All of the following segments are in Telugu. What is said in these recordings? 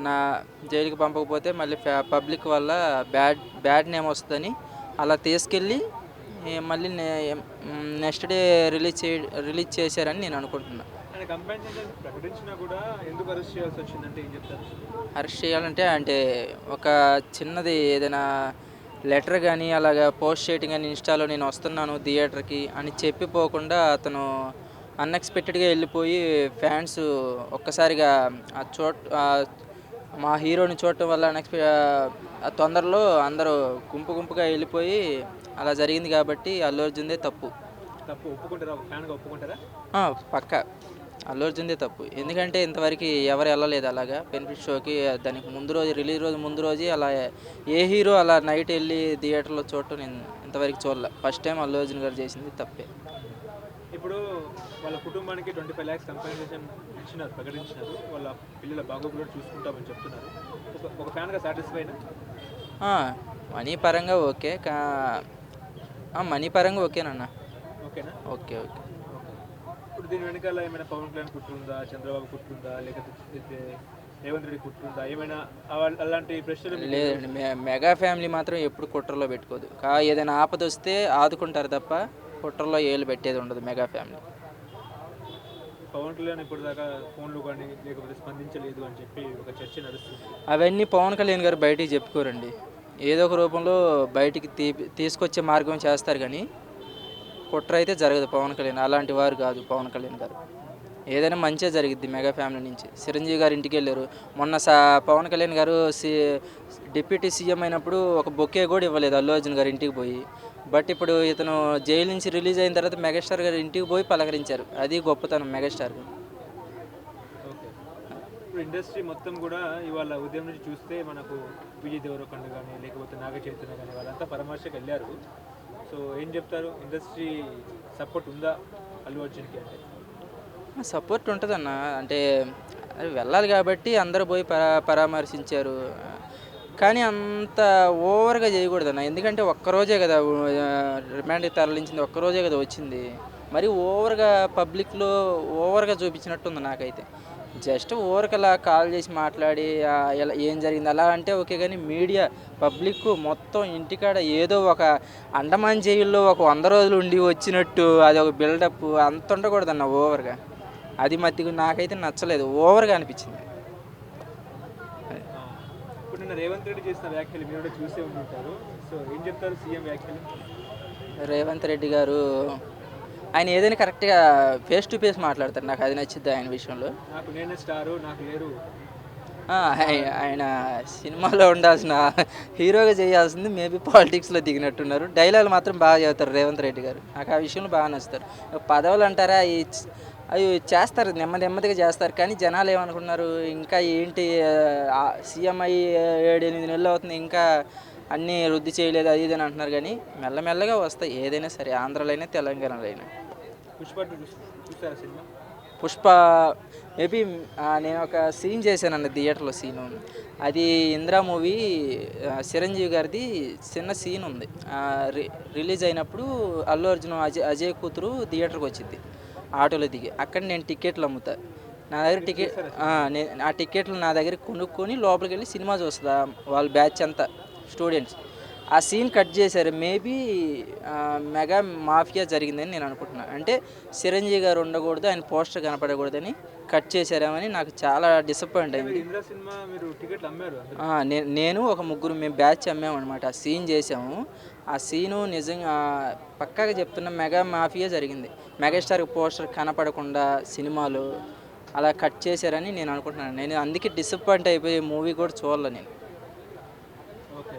నా జైలుకి పంపకపోతే మళ్ళీ పబ్లిక్ వల్ల బ్యాడ్ బ్యాడ్ నేమ్ వస్తుందని అలా తీసుకెళ్ళి మళ్ళీ నెక్స్ట్ డే రిలీజ్ చే రిలీజ్ చేశారని నేను అనుకుంటున్నా. ఆయన కంపెన్సేషన్ ప్రకటించినా కూడా ఎందుకు అరెస్ట్ చేయాలంటే అంటే ఒక చిన్నది ఏదైనా లెటర్ కానీ అలాగా పోస్ట్ చేయటం కానీ ఇన్స్టాలో నేను వస్తున్నాను థియేటర్కి అని చెప్పిపోకుండా అతను అన్ఎక్స్పెక్టెడ్గా వెళ్ళిపోయి ఫ్యాన్స్ ఒక్కసారిగా ఆ చోట్ మా హీరోని చూడటం వల్ల ఆ తొందరలో అందరూ గుంపు గుంపుగా వెళ్ళిపోయి అలా జరిగింది కాబట్టి అల్లు అర్జున్దే తప్పు. తప్పు ఒప్పుకుంటారా? ఫ్యాన్గా పక్క. అల్లు అర్జున్దే తప్పు. ఎందుకంటే ఇంతవరకు ఎవరు వెళ్ళలేదు అలాగా. బెనిఫిట్ షోకి దానికి ముందు రోజు రిలీజ్ రోజు ముందు రోజు అలా ఏ హీరో అలా నైట్ వెళ్ళి థియేటర్లో చూడటం నేను ఇంతవరకు చూడలే. ఫస్ట్ టైం అల్లు అర్జున్ గారు చేసింది తప్పే. ఇప్పుడు వాళ్ళ కుటుంబానికి ట్వంటీ ఫైవ్ ల్యాక్స్ కంపెన్సేషన్ ఇచ్చినారు ప్రకటించినారు. వాళ్ళ పిల్లల బాగోగులు చూసుకుంటామని చెప్తున్నారు. ఒక ఫ్యాన్గా సాటిస్ఫైనా మనీ పరంగా ఓకే కా మనీ పరంగా ఓకేనన్న ఓకేనా? Okay okay. ఇప్పుడు దీని వెనకాల ఏమైనా పవన్ కళ్యాణ్ కుట్రుందా చంద్రబాబు కుట్రుందా లేకపోతే రేవంత్ రెడ్డి కుట్రుందా ఏమైనా అలాంటి ప్రశ్నలు లేదండి మెగా ఫ్యామిలీ మాత్రం ఎప్పుడు కుట్రలో పెట్టుకోదు. కా ఏదైనా ఆపద వస్తే ఆదుకుంటారు తప్ప కుట్రలో ఏళ్ళు పెట్టేది ఉండదు మెగా ఫ్యామిలీ. పవన్ కళ్యాణ్ ఇప్పుడు దాకా ఫోన్లు కానీ లేకపోతే స్పందించలేదు అని చెప్పి ఒక చర్చ నడుస్తుంది. అవన్నీ పవన్ కళ్యాణ్ గారు బయటికి చెప్పుకోరండి. ఏదో ఒక రూపంలో బయటికి తీ తీసుకొచ్చే మార్గం చేస్తారు కానీ కుట్ర అయితే జరగదు పవన్ కళ్యాణ్. అలాంటి వారు కాదు పవన్ కళ్యాణ్ గారు. ఏదైనా మంచిగా జరిగిద్ది మెగా ఫ్యామిలీ నుంచి. చిరంజీవి గారు ఇంటికి వెళ్ళారు. మొన్న సా పవన్ కళ్యాణ్ గారు సి డిప్యూటీ సీఎం అయినప్పుడు ఒక బొకే కూడా ఇవ్వలేదు అల్లు అర్జున్ గారు ఇంటికి పోయి. బట్ ఇప్పుడు ఇతను జైలు నుంచి రిలీజ్ అయిన తర్వాత మెగాస్టార్ గారు ఇంటికి పోయి పలకరించారు. అది గొప్పతనం మెగాస్టార్ ఇప్పుడు ఇండస్ట్రీ మొత్తం కూడా ఇవాళ ఉదయం నుంచి చూస్తే మనకు విజయ్ దేవరకొండ కానీ లేకపోతే నాగ చైతన్య కానీ వాళ్ళంతా పరామర్శకు వెళ్ళారు. సో ఏం చెప్తారు? ఇండస్ట్రీ సపోర్ట్ ఉందా అల్లు అర్జున్కి అంటే? సపోర్ట్ ఉంటుందన్న. అంటే వెళ్ళాలి కాబట్టి అందరూ పోయి పరా పరామర్శించారు. కానీ అంత ఓవర్గా చేయకూడదు అన్న. ఎందుకంటే ఒక్కరోజే కదా రిమాండ్కి తరలించింది ఒక్కరోజే కదా వచ్చింది. మరి ఓవర్గా పబ్లిక్లో ఓవర్గా చూపించినట్టుంది నాకైతే. జస్ట్ ఓవర్కి అలా కాల్ చేసి మాట్లాడి ఎలా ఏం జరిగింది అలా అంటే ఓకే కానీ మీడియా పబ్లిక్ మొత్తం ఇంటికాడ ఏదో ఒక అండమాన్ జైల్లో ఒక వంద రోజులు ఉండి వచ్చినట్టు అది ఒక బిల్డప్ అంత ఉండకూడదన్న ఓవర్గా. అది మధ్య నాకైతే నచ్చలేదు ఓవర్గా అనిపించింది. ఇప్పుడు నిన్న రేవంత్ రెడ్డి చేసిన వ్యాఖ్యలు మీరు కూడా చూసే ఉంటారు. సో ఏం చెప్తారు సీఎం వ్యాఖ్యలు? రేవంత్ రెడ్డి గారు ఆయన ఏదైనా కరెక్ట్గా ఫేస్ టు ఫేస్ మాట్లాడతారు. నాకు అది నచ్చింది ఆయన విషయంలో. నాకు నేనే స్టారు నాకు లేరు. ఆయన సినిమాలో ఉండాల్సిన హీరోగా చేయాల్సింది మేబీ పాలిటిక్స్లో దిగినట్టున్నారు. డైలాగులు మాత్రం బాగా చెబుతారు రేవంత్ రెడ్డి గారు. నాకు ఆ విషయంలో బాగా నచ్చుతారు. పదవులు అంటారా ఈ అవి చేస్తారు నెమ్మది నెమ్మదిగా చేస్తారు. కానీ జనాలు ఏమనుకున్నారు ఇంకా ఏంటి సీఎం అయ్యి ఏడు ఎనిమిది నెలలు అవుతుంది ఇంకా అన్నీ వృద్ధి చేయలేదు అది ఇది అని అంటున్నారు. కానీ మెల్లమెల్లగా వస్తాయి. ఏదైనా సరే ఆంధ్రలో అయినా తెలంగాణలో అయినా పుష్ప పుష్ప మేబీ నేను ఒక సీన్ చేశానండి థియేటర్లో సీను. అది ఇందిరా మూవీ చిరంజీవి గారిది చిన్న సీన్ ఉంది. రిలీజ్ అయినప్పుడు అల్లు అర్జున్ అజయ్ అజయ్ కూతురు థియేటర్కి వచ్చింది. ఆటోలో దిగి అక్కడ నేను టికెట్లు అమ్ముతా. నా దగ్గర టికెట్ నేను ఆ టికెట్లు నా దగ్గర కొనుక్కొని లోపలికి వెళ్ళి సినిమా చూస్తా వాళ్ళ బ్యాచ్ అంతా స్టూడెంట్స్. ఆ సీన్ కట్ చేశారు. మేబీ మెగా మాఫియా జరిగిందని నేను అనుకుంటున్నాను అంటే చిరంజీవి గారు ఉండకూడదు ఆయన పోస్టర్ కనపడకూడదని కట్ చేశారేమని నాకు చాలా డిసప్పాయింట్ అయింది. నేను ఒక ముగ్గురు మేము బ్యాచ్ అమ్మామన్నమాట. ఆ సీన్ చేసాము ఆ సీను నిజంగా పక్కాగా చెప్తున్న మెగా మాఫియా జరిగింది. మెగాస్టార్ పోస్టర్ కనపడకుండా సినిమాలు అలా కట్ చేశారని నేను అనుకుంటున్నాను. నేను అందుకే డిసప్పాయింట్ అయిపోయి మూవీ కూడా చూడలే నేను ఓకే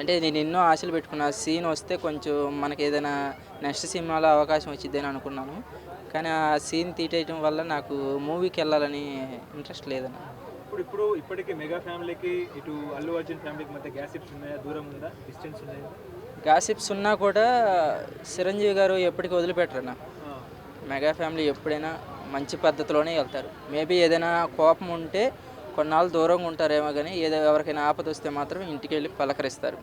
అంటే నేను ఎన్నో ఆశలు పెట్టుకున్నా. సీన్ వస్తే కొంచెం మనకి ఏదైనా నెక్స్ట్ సినిమాలో అవకాశం వచ్చిద్దని అనుకున్నాను. కానీ ఆ సీన్ తీసేయటం వల్ల నాకు మూవీకి వెళ్ళాలని ఇంట్రెస్ట్ లేదని ఇప్పుడు ఇప్పుడు ఇప్పటికే మెగా ఫ్యామిలీకి ఇటు అల్లు అర్జున్ ఫ్యామిలీకి మధ్య గ్యాసిప్స్ ఉన్నాయా? దూరం ఉందా? డిస్టెన్స్ ఉన్నాయా గాసిప్స్ ఉన్నా కూడా చిరంజీవి గారు ఎప్పటికీ వదిలిపెట్టరన్న. మెగా ఫ్యామిలీ ఎప్పుడైనా మంచి పద్ధతిలోనే వెళ్తారు. మేబీ ఏదైనా కోపం ఉంటే కొన్నాళ్ళు దూరంగా ఉంటారేమో కానీ ఏదో ఎవరికైనా ఆపద వస్తే మాత్రం ఇంటికి వెళ్ళి పలకరిస్తారు.